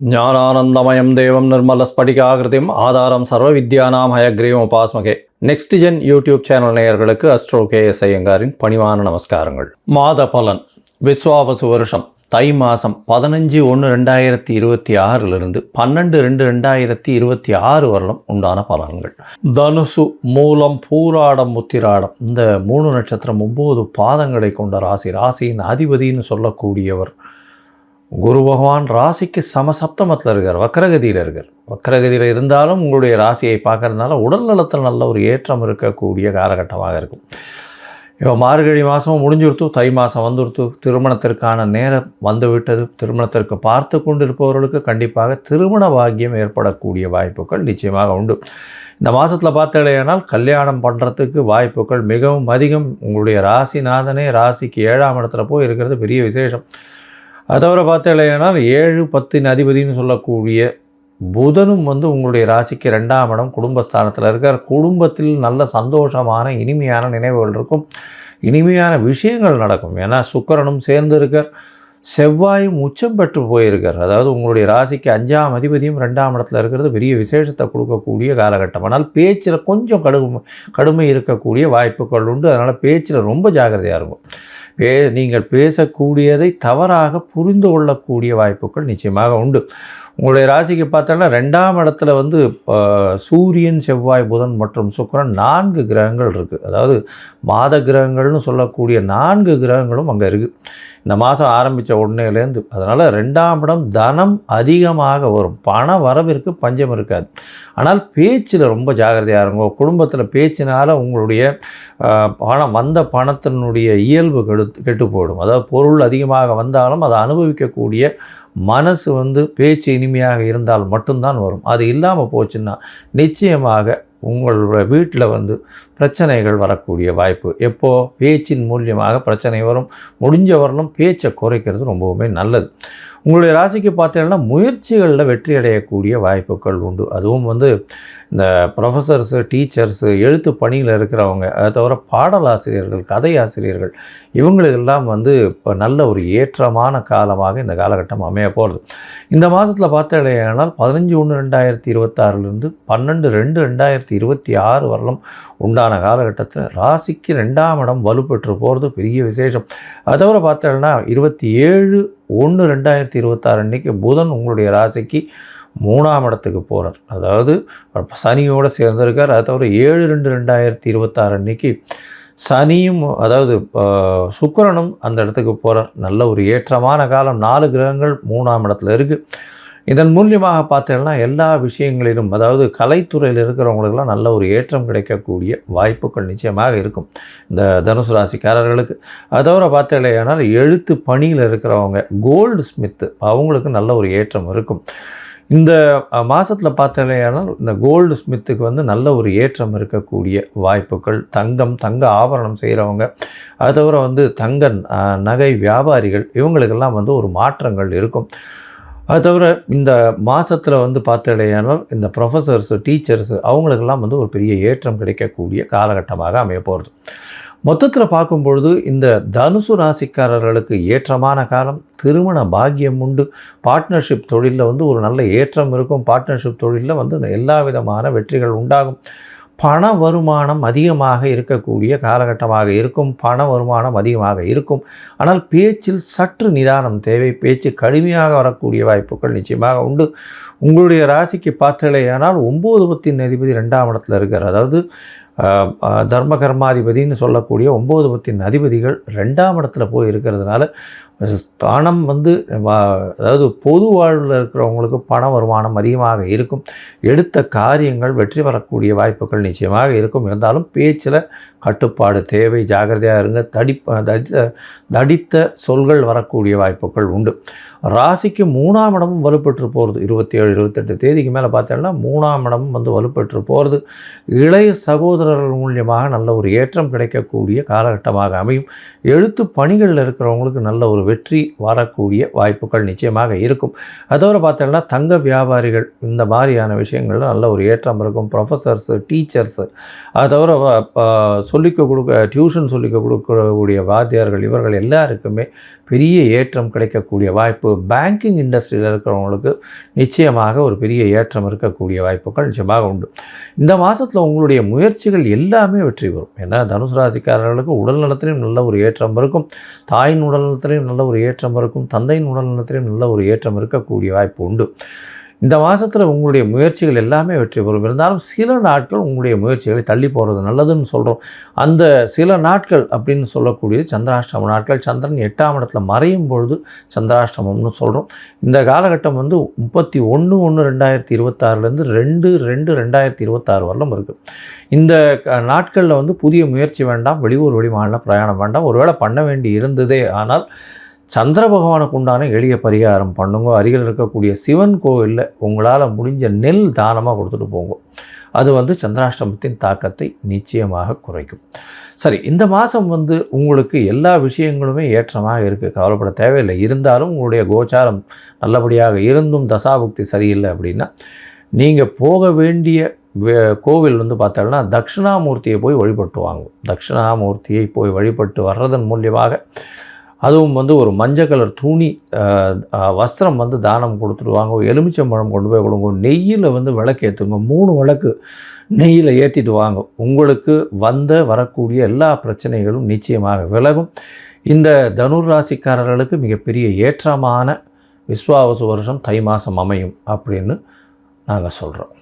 ஞானானந்தமயம் தேவம் நிர்மல ஸ்படிகாகிருதிம் ஆதாரம் சர்வ வித்யானாம் ஹயக்ரீவம் உபாஸ்மகே. நெக்ஸ்ட் ஜென் யூடியூப் சேனல் நேயர்களுக்கு அஸ்ட்ரோ கே எஸ் ஐயங்காரின் பணிவான நமஸ்காரங்கள். மாத பலன் விஸ்வாவசு வருஷம் தை மாதம் பதினஞ்சு ஒன்று ரெண்டாயிரத்தி இருபத்தி ஆறிலிருந்து பன்னெண்டு ரெண்டு ரெண்டாயிரத்தி இருபத்தி ஆறு வருடம் உண்டான பலன்கள். தனுசு மூலம் பூராடம் முத்திராடம் இந்த மூணு நட்சத்திரம் ஒம்பது பாதங்களை கொண்ட ராசி ராசியின் அதிபதின்னு சொல்லக்கூடியவர் குரு பகவான் ராசிக்கு சமசப்தமத்தில் இருக்கார் வக்கரகதியில் இருக்கார். வக்கரகதியில் இருந்தாலும் உங்களுடைய ராசியை பார்க்கறதுனால உடல் நலத்தில் நல்ல ஒரு ஏற்றம் இருக்கக்கூடிய காலகட்டமாக இருக்கும். இப்போ மார்கழி மாதமும் முடிஞ்சுடுத்து தை மாதம் வந்துடுத்து திருமணத்திற்கான நேரம் வந்துவிட்டது. திருமணத்திற்கு பார்த்து கொண்டிருப்பவர்களுக்கு கண்டிப்பாக திருமண பாக்கியம் ஏற்படக்கூடிய வாய்ப்புகள் நிச்சயமாக உண்டு. இந்த மாதத்தில் பார்த்தீங்கன்னா கல்யாணம் பண்ணுறதுக்கு வாய்ப்புகள் மிகவும் அதிகம். உங்களுடைய ராசிநாதனே ராசிக்கு ஏழாம் இடத்துல போய் இருக்கிறது பெரிய விசேஷம். அதை தவிர பார்த்தீங்கன்னா ஏழு பத்தின் அதிபதினு சொல்லக்கூடிய புதனும் வந்து உங்களுடைய ராசிக்கு ரெண்டாம் இடம் குடும்பஸ்தானத்தில் இருக்கார். குடும்பத்தில் நல்ல சந்தோஷமான இனிமையான நினைவுகள் இருக்கும். இனிமையான விஷயங்கள் நடக்கும். ஏன்னா சுக்கரனும் சேர்ந்து இருக்கார். செவ்வாயும் உச்சம் பெற்று போயிருக்கார். அதாவது உங்களுடைய ராசிக்கு அஞ்சாம் அதிபதியும் ரெண்டாம் இடத்துல இருக்கிறது பெரிய விசேஷத்தை கொடுக்கக்கூடிய காலகட்டம். ஆனால் பேச்சில் கொஞ்சம் கடுமை கடுமை இருக்கக்கூடிய வாய்ப்புகள் உண்டு. அதனால் பேச்சில் ரொம்ப ஜாக்கிரதையாக இருக்கும் பே நீங்கள் பேசக்கூடியதை தவறாக புரிந்து கொள்ளக்கூடிய வாய்ப்புகள் நிச்சயமாக உண்டு. உங்களுடைய ராசிக்கு பார்த்தோன்னா ரெண்டாம் இடத்துல வந்து சூரியன் செவ்வாய் புதன் மற்றும் சுக்கரன் நான்கு கிரகங்கள் இருக்குது அதாவது மாத கிரகங்கள்னு சொல்லக்கூடிய நான்கு கிரகங்களும் அங்கே இருக்குது இந்த மாதம் ஆரம்பித்த உடனேலேருந்து அதனால் ரெண்டாம் இடம் தனம் அதிகமாக வரும். பண வரவிற்கு பஞ்சம் இருக்காது. ஆனால் பேச்சில் ரொம்ப ஜாகிரதையாக இருங்க. குடும்பத்தில் பேச்சினால் உங்களுடைய பணம் வந்த பணத்தினுடைய இயல்பு கெடு கெட்டு போயிடும் அதாவது பொருள் அதிகமாக வந்தாலும் அதை அனுபவிக்கக்கூடிய மனசு வந்து பேச்சு இனிமையாக இருந்தால் மட்டும்தான் வரும். அது இல்லாமல் போச்சுன்னா நிச்சயமாக உங்களோட வீட்டில் வந்து பிரச்சனைகள் வரக்கூடிய வாய்ப்பு. எப்போது பேச்சின் மூலியமாக பிரச்சனை வரும். முடிஞ்ச வரலும் பேச்சை குறைக்கிறது ரொம்பவுமே நல்லது. உங்களுடைய ராசிக்கு பார்த்தீங்கன்னா முயற்சிகளில் வெற்றி அடையக்கூடிய வாய்ப்புகள் உண்டு. அதுவும் வந்து இந்த ப்ரொஃபஸர்ஸு டீச்சர்ஸு எழுத்து பணியில் இருக்கிறவங்க அதை தவிர பாடலாசிரியர்கள் கதை ஆசிரியர்கள் இவங்களுக்கெல்லாம் வந்து இப்போ நல்ல ஒரு ஏற்றமான காலமாக இந்த காலகட்டம் அமைய போகிறது இந்த மாதத்தில் பார்த்தீங்கன்னா பதினஞ்சு ஒன்று ரெண்டாயிரத்தி இருபத்தாறுலேருந்து பன்னெண்டு ரெண்டு ரெண்டாயிரத்தி இருபத்தி ஆறு வரலும் உண்டான காலகட்டத்தில் ராசிக்கு ரெண்டாம் இடம் வலுப்பெற்று போகிறது பெரிய விசேஷம். அதை தவிர இருபத்தி ஏழு ஒன்று ரெண்டாயிரத்தி இருபத்தாறு அன்னைக்கு புதன் உங்களுடைய ராசிக்கு மூணாம் இடத்துக்கு போகிறார் அதாவது சனியோடு சேர்ந்திருக்கார். அதை தவிர ஏழு ரெண்டு ரெண்டாயிரத்தி இருபத்தாறு அன்னைக்கு சனியும் அதாவது சுக்கரனும் அந்த இடத்துக்கு போகிறார் நல்ல ஒரு ஏற்றமான காலம். நாலு கிரகங்கள் மூணாம் இடத்துல இருக்குது இதன் மூலியமாக பார்த்தீங்கன்னா எல்லா விஷயங்களிலும் அதாவது கலைத்துறையில் இருக்கிறவங்களுக்கெல்லாம் நல்ல ஒரு ஏற்றம் கிடைக்கக்கூடிய வாய்ப்புகள் நிச்சயமாக இருக்கும். இந்த தனுசு ராசிக்காரர்களுக்கு. அதோட பார்த்தீங்கன்னா எழுத்து பணியில் இருக்கிறவங்க கோல்டு ஸ்மித்து அவங்களுக்கு நல்ல ஒரு ஏற்றம் இருக்கும். இந்த மாதத்தில் பார்த்தீங்கன்னா இந்த கோல்டு ஸ்மித்துக்கு வந்து நல்ல ஒரு ஏற்றம் இருக்கக்கூடிய வாய்ப்புகள் தங்கம் தங்க ஆபரணம் செய்கிறவங்க அது தவிர வந்து தங்க நகை வியாபாரிகள் இவங்களுக்கெல்லாம் வந்து ஒரு மாற்றங்கள் இருக்கும். அது தவிர இந்த மாதத்தில் வந்து பார்த்தடையானால் இந்த ப்ரொஃபஸர்ஸு டீச்சர்ஸு அவங்களுக்கெல்லாம் வந்து ஒரு பெரிய ஏற்றம் கிடைக்கக்கூடிய காலகட்டமாக அமைய போகிறது மொத்தத்தில் பார்க்கும் பொழுது இந்த தனுசு ராசிக்காரர்களுக்கு ஏற்றமான காலம் திருமண பாக்கியம் உண்டு. பார்ட்னர்ஷிப் தொழிலில் வந்து ஒரு நல்ல ஏற்றம் இருக்கும். பார்ட்னர்ஷிப் தொழிலில் வந்து எல்லா விதமான வெற்றிகள் உண்டாகும். பண வருமானம் அதிகமாக இருக்கக்கூடிய காலகட்டமாக இருக்கும் பண வருமானம் அதிகமாக இருக்கும். ஆனால் பேச்சில் சற்று நிதானம் தேவை பேச்சு கடுமையாக வரக்கூடிய வாய்ப்புகள் நிச்சயமாக உண்டு. உங்களுடைய ராசிக்கு பார்த்தலையானால் ஒம்பது பத்தின் அதிபதி ரெண்டாம் இடத்துல இருக்கிறார். அதாவது தர்ம கர்மாதிபதின்னு சொல்லக்கூடிய ஒம்பது பத்தின் அதிபதிகள் ரெண்டாம் இடத்துல போய் இருக்கிறதுனால ஸ்தானம் வந்து அதாவது பொது வாழ்வில் இருக்கிறவங்களுக்கு பண வருமானம் அதிகமாக இருக்கும். எடுத்த காரியங்கள் வெற்றி பெறக்கூடிய வாய்ப்புகள் நிச்சயமாக இருக்கும். இருந்தாலும் பேச்சில் கட்டுப்பாடு தேவை ஜாகிரதையாக இருங்க. தடிப்ப தடித்த தடித்த சொல்கள் வரக்கூடிய வாய்ப்புகள் உண்டு. ராசிக்கு மூணாம் இடமும் வலுப்பெற்று போகிறது இருபத்தி ஏழு இருபத்தெட்டு தேதிக்கு மேலே பார்த்தோம்னா மூணாம் இடமும் வந்து வலுப்பெற்று போகிறது இளைய சகோதர சகோதரர்கள் மூலியமாக நல்ல ஒரு ஏற்றம் கிடைக்கக்கூடிய காலகட்டமாக அமையும். எழுத்து பணிகளில் இருக்கிறவங்களுக்கு நல்ல ஒரு வெற்றி வரக்கூடிய வாய்ப்புகள் நிச்சயமாக இருக்கும். அதோடு பார்த்தோம்னா தங்க வியாபாரிகள் இந்த மாதிரியான விஷயங்கள்ல நல்ல ஒரு ஏற்றம் இருக்கும். ப்ரொஃபஸர்ஸு டீச்சர்ஸு அது தவிர சொல்லிக்க கொடுக்க டியூஷன் சொல்லிக்க கொடுக்கக்கூடிய வாத்தியார்கள் இவர்கள் எல்லாருக்குமே பெரிய ஏற்றம் கிடைக்கக்கூடிய வாய்ப்பு. பேங்கிங் இண்டஸ்ட்ரியில் இருக்கிறவங்களுக்கு நிச்சயமாக ஒரு பெரிய ஏற்றம் இருக்கக்கூடிய வாய்ப்புகள் நிச்சயமாக உண்டு. இந்த மாதத்தில் உங்களுடைய முயற்சிகள் எல்லாமே வெற்றி பெறும். ஏன்னா தனுசு ராசிக்காரர்களுக்கு உடல் நலத்திலையும் நல்ல ஒரு ஏற்றம் இருக்கும். தாயின் உடல் நலத்திலையும் நல்ல ஒரு ஏற்றம் இருக்கும். தந்தையின் உடல் நலத்திலையும் நல்ல ஒரு ஏற்றம் இருக்கக்கூடிய வாய்ப்பு உண்டு. இந்த மாதத்தில் உங்களுடைய முயற்சிகள் எல்லாமே வெற்றி பெறும். இருந்தாலும் சில நாட்கள் உங்களுடைய முயற்சிகளை தள்ளி போகிறது நல்லதுன்னு சொல்கிறோம் அந்த சில நாட்கள் அப்படின்னு சொல்லக்கூடிய சந்திராஷ்டம நாட்கள். சந்திரன் எட்டாம் இடத்துல மறையும் பொழுது சந்திராஷ்டமம்னு சொல்கிறோம் இந்த காலகட்டம் வந்து முப்பத்தி ஒன்று ஒன்று ரெண்டாயிரத்தி இருபத்தாறுலேருந்து ரெண்டு ரெண்டு ரெண்டாயிரத்தி இருபத்தாறு வரலும் இருக்குது இந்த நாட்களில் வந்து புதிய முயற்சி வேண்டாம் வெளியூர் வெளிமாநில பிரயாணம் வேண்டாம். ஒருவேளை பண்ண வேண்டி இருந்ததே ஆனால் சந்திர பகவானுக்கு உண்டான எளிய பரிகாரம் பண்ணுங்க. அருகில் இருக்கக்கூடிய சிவன் கோவிலில் உங்களால் முடிஞ்ச நெல் தானமாக கொடுத்துட்டு போங்க. அது வந்து சந்திராஷ்டமத்தின் தாக்கத்தை நிச்சயமாக குறைக்கும். சரி இந்த மாதம் வந்து உங்களுக்கு எல்லா விஷயங்களுமே ஏற்றமாக இருக்குது கவலைப்பட தேவையில்லை. இருந்தாலும் உங்களுடைய கோச்சாரம் நல்லபடியாக இருந்தும் தசாபுக்தி சரியில்லை அப்படின்னா நீங்கள் போக வேண்டிய வே- கோவில் வந்து பார்த்தோம்னா தட்சிணாமூர்த்தியை போய் வழிபட்டு வாங்கும் தட்சிணாமூர்த்தியை போய் வழிபட்டு வர்றதன் மூலியமாக அதுவும் வந்து ஒரு மஞ்சள் கலர் துணி வஸ்திரம் வந்து தானம் கொடுத்துருவாங்க. எலுமிச்சம்பழம் கொண்டு போய் கொடுங்க. நெய்யில் வந்து விளக்கு ஏற்றுங்க மூணு விளக்கு நெய்யில் ஏற்றிட்டு வாங்க. உங்களுக்கு வந்த வரக்கூடிய எல்லா பிரச்சனைகளும் நிச்சயமாக விலகும். இந்த தனுர் ராசிக்காரர்களுக்கு மிகப்பெரிய ஏற்றமான விஸ்வாவசு வருஷம் தை மாதம் அமையும் அப்படின்னு நாங்கள் சொல்கிறோம்